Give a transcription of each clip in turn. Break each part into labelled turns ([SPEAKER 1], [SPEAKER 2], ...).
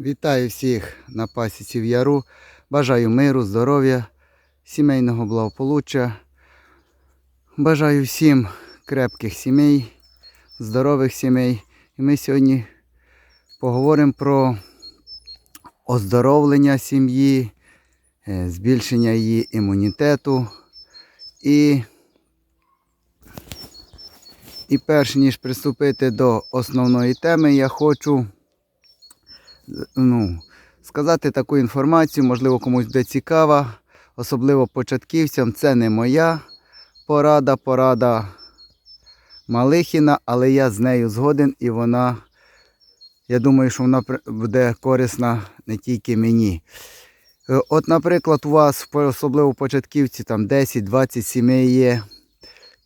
[SPEAKER 1] Вітаю всіх на пасіці в яру. Бажаю миру, здоров'я, сімейного благополуччя. Бажаю всім крепких сімей, здорових сімей. І ми сьогодні поговоримо про оздоровлення сім'ї, е, збільшення її імунітету. І, і перш ніж приступити до основної теми, я хочу ну, сказати таку інформацію, можливо, комусь буде цікава, особливо початківцям. Це не моя порада, порада Малихіна, але я з нею згоден і вона, я думаю, що вона буде корисна не тільки мені. Е, От, наприклад, у вас, особливо початківці, там 10-20 сімей є.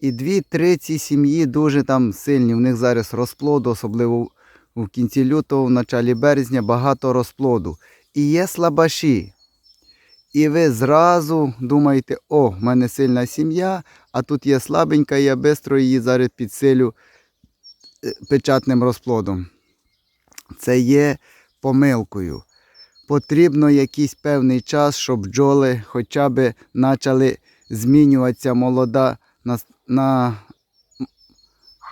[SPEAKER 1] І дві-три ці сім'ї дуже там сильні. В них зараз розплоду, особливо в кінці лютого, в началі березня багато розплоду. І є слабаші. І ви зразу думаєте, о, в мене сильна сім'я, а тут є слабенька, і я швидко її зараз підсилю е, печатним розплодом. Це є помилкою. Потрібно якийсь певний час, щоб бджоли хоча б почали змінюватися молода на, на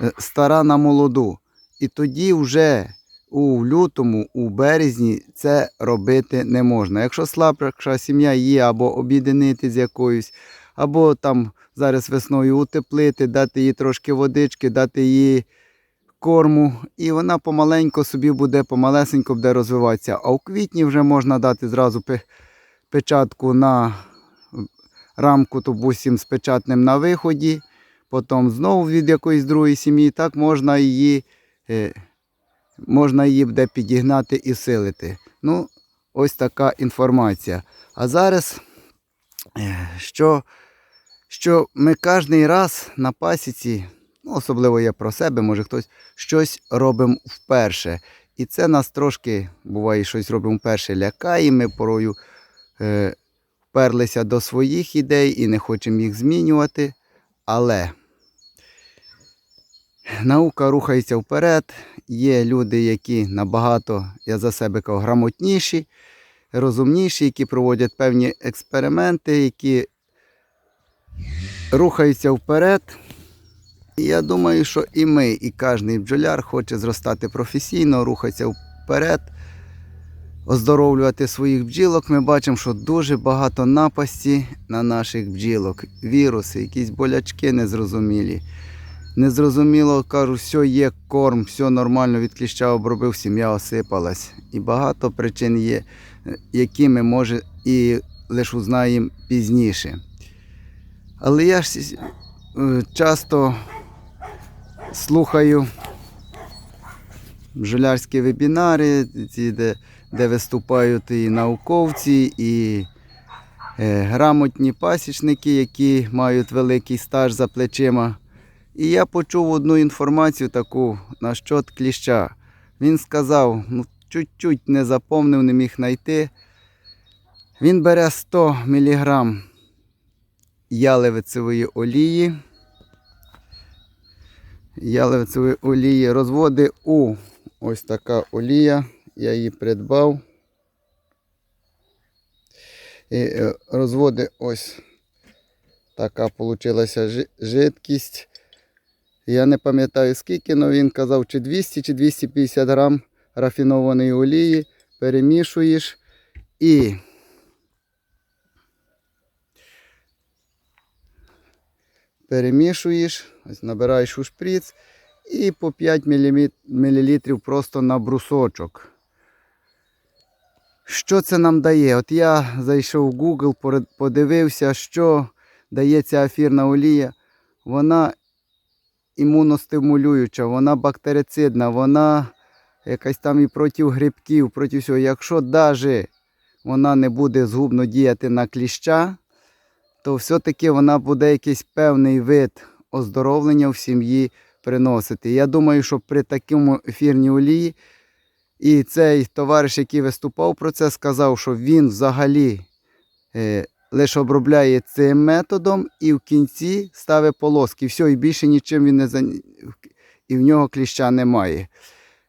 [SPEAKER 1] е, стара на молоду. І тоді вже у лютому, у березні це робити не можна. Якщо слабша сім'я є, або об'єднати з якоюсь, або там зараз весною утеплити, дати їй трошки водички, дати їй корму, і вона помаленько собі буде, помалесенько буде розвиватися. А у квітні вже можна дати зразу печатку на рамку, допустим, з печатним на виході, потім знову від якоїсь другої сім'ї, так можна її е, можна її буде підігнати і силити. Ну, ось така інформація. А зараз, е, що, що ми кожен раз на пасіці, ну, особливо я про себе, може хтось, щось робимо вперше. І це нас трошки, буває, щось робимо вперше, лякає, ми порою е, вперлися до своїх ідей і не хочемо їх змінювати. Але наука рухається вперед. Є люди, які набагато, я за себе кажу, грамотніші, розумніші, які проводять певні експерименти, які рухаються вперед. Я думаю, що і ми, і кожен бджоляр хоче зростати професійно, рухатися вперед, оздоровлювати своїх бджілок. Ми бачимо, що дуже багато напасті на наших бджілок. Віруси, якісь болячки незрозумілі. Незрозуміло, кажу, все є корм, все нормально від кліща обробив, сім'я осипалась. І багато причин є, які ми може і лише узнаємо пізніше. Але я ж е, часто слухаю бджолярські вебінари, де, де виступають і науковці, і е, грамотні пасічники, які мають великий стаж за плечима. І я почув одну інформацію таку на щот кліща. Він сказав, ну чуть-чуть не заповнив, не міг знайти. Він бере 100 мг ялевицевої олії. Ялевицевої олії розводить у ось така олія. Я її придбав. І е, розводить ось така получилася жидкість. Я не пам'ятаю скільки, але він казав, чи 200, чи 250 грам рафінованої олії перемішуєш і перемішуєш, ось набираєш у шприц і по 5 мл просто на брусочок. Що це нам дає? От я зайшов в Google, подивився, що дає ця ефірна олія. Вона імуностимулююча, вона бактерицидна, вона якась там і проти грибків, проти всього. Якщо навіть вона не буде згубно діяти на кліща, то все-таки вона буде якийсь певний вид оздоровлення в сім'ї приносити. Я думаю, що при такому ефірній олії І цей товариш, який виступав про це, сказав, що він взагалі е, лише обробляє цим методом і в кінці ставить полоски. Все, і більше нічим він не зан... і в нього кліща немає.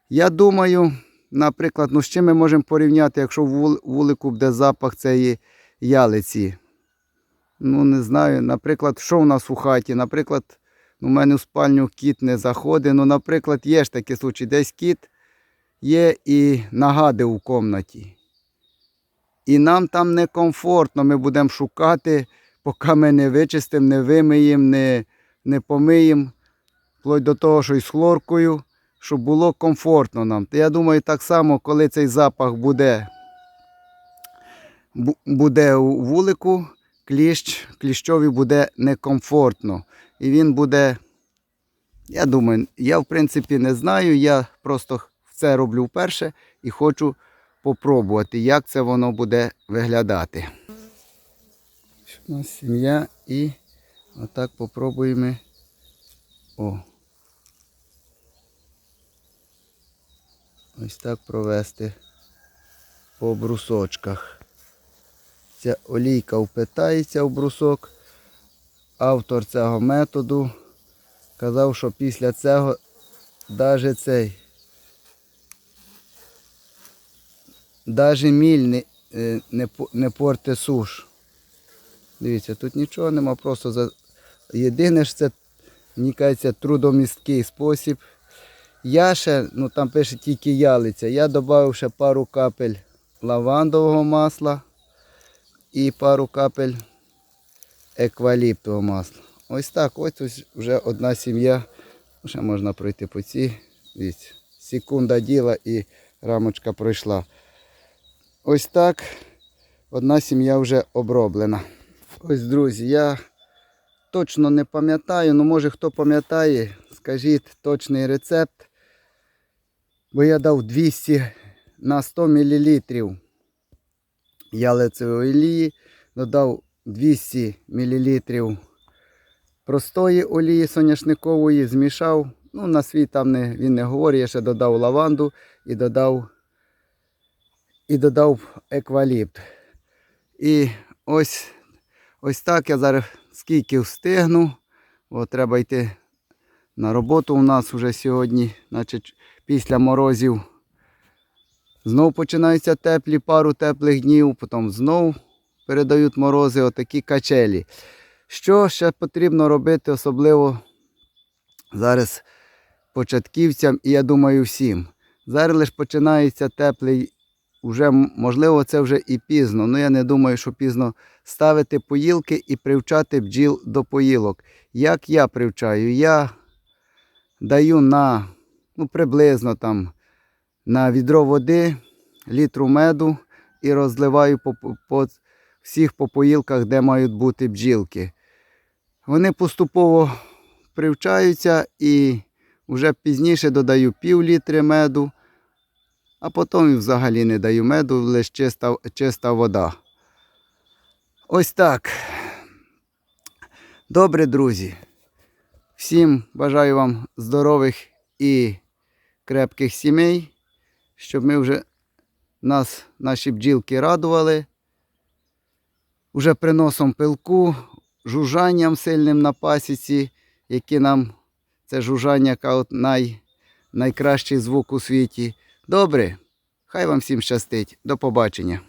[SPEAKER 1] Я думаю, наприклад, ну з чим ми можемо порівняти, якщо в вулику буде запах цієї ялиці. Ну, не знаю. Наприклад, що в нас у хаті? Наприклад, у мене в спальню кіт не заходить. Ну, наприклад, є ж такий случай, десь кіт є і нагади у кімнаті. І нам там некомфортно. Ми будемо шукати, поки ми не вичистимо, не вимиємо, не, не помиємо, вплоть до того, що і з хлоркою, щоб було комфортно нам. Я думаю, так само, коли цей запах буде, буде у вулику, кліщ, кліщові буде некомфортно. І він буде. Я думаю, я в принципі не знаю. Я просто це роблю вперше і хочу попробувати, як це воно буде виглядати. У нас сім'я і отак попробуємо. О. Ось так провести по брусочках. Ця олійка впитається в брусок. Автор цього методу казав, що після цього навіть цей навіть міль не, е, не, не порте суш. Дивіться, тут нічого нема, просто за... єдине ж це, мені кажеться, трудомісткий спосіб. Я ще, ну там пише тільки ялиця, я додав ще пару капель лавандового масла і пару капель екваліптового масла. Ось так, ось, вже одна сім'я. Ще можна пройти по цій. Дивіться, секунда діла і рамочка пройшла. Ось так одна сім'я вже оброблена. Ось, друзі, я точно не пам'ятаю, ну може хто пам'ятає, скажіть точний рецепт. Бо я дав 200 на 100 мл ялицевої олії, додав 200 мл простої олії соняшникової, змішав. Ну, на свій там не, він не говорить, я ще додав лаванду і додав, і додав екваліпт. І ось, ось так я зараз скільки встигну. О, треба йти на роботу у нас вже сьогодні, значить, після морозів. Знов починаються теплі, пару теплих днів, потім знов передають морози, отакі качелі. Що ще потрібно робити, особливо зараз початківцям і я думаю всім. Зараз лише починається теплий, вже, можливо, це вже і пізно. але я не думаю, що пізно ставити поїлки і привчати бджіл до поїлок. Як я привчаю? Я даю на ну, приблизно там на відро води, літру меду і розливаю по, по- всіх по поїлках, де мають бути бджілки. Вони поступово привчаються і вже пізніше додаю пів літри меду, а потім взагалі не даю меду, лише чиста, чиста вода. Ось так. Добре, друзі. Всім бажаю вам здорових і крепких сімей, щоб ми вже нас, наші бджілки радували. Уже приносом пилку, жужжанням сильним на пасіці, які нам це жужжання яка най, найкращий звук у світі. Добре, хай вам всім щастить. До побачення.